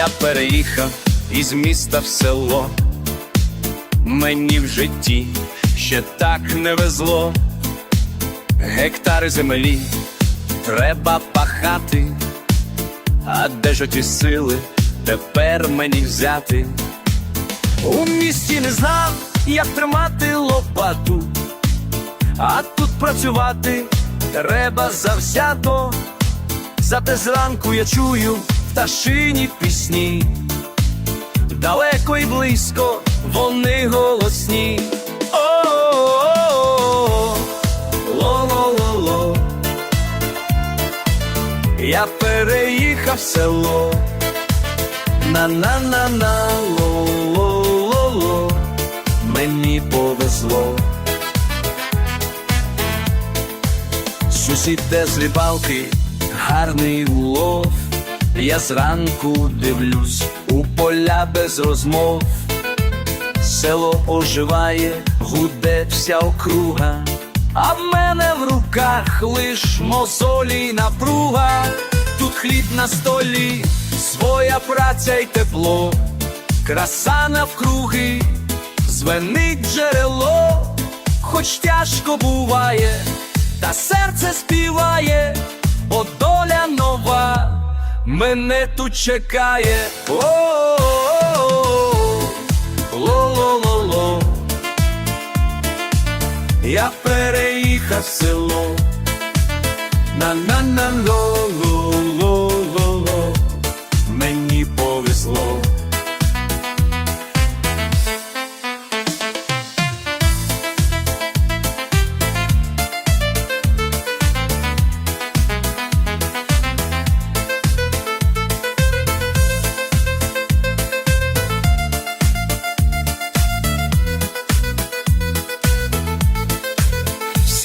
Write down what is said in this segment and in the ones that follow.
Я переїхав із міста в село. Мені в житті ще так не везло. Гектари землі треба пахати, а де ж оті сили тепер мені взяти? У місті не знав, як тримати лопату, а тут працювати треба завзято. Зате зранку я чую пташині пісні, далеко і близько вони голосні. Ло-ло-ло-ло. Я переїхав село. На-на-на-на, ло-ло-ло-ло. Мені повезло. Сусід де з рибалки, гарний улов. Я зранку дивлюсь у поля без розмов. Село оживає, гуде вся округа, а в мене в руках лиш мозолі й напруга. Тут хліб на столі, своя праця й тепло, краса навкруги, звенить джерело, хоч тяжко буває, та серце співає, бо доля нова мене тут чекає. Ло-ло-ло-ло. Я переїхав село. на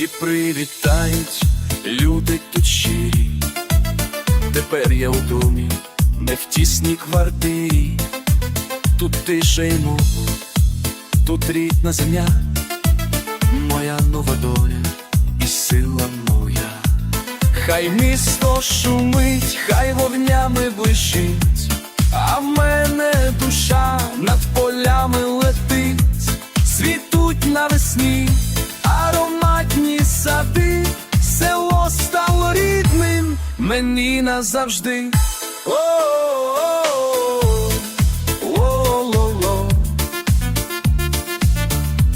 Всі привітають, люди тут щирі. Тепер я у домі, не в тісній квартирі. Тут тиша й мова, тут рідна земля, моя нова доля і сила моя. Хай місто шумить, хай вогнями блищить, а в мене мені назавжди.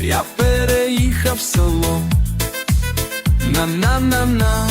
Я переїхав село. На-на-на-на,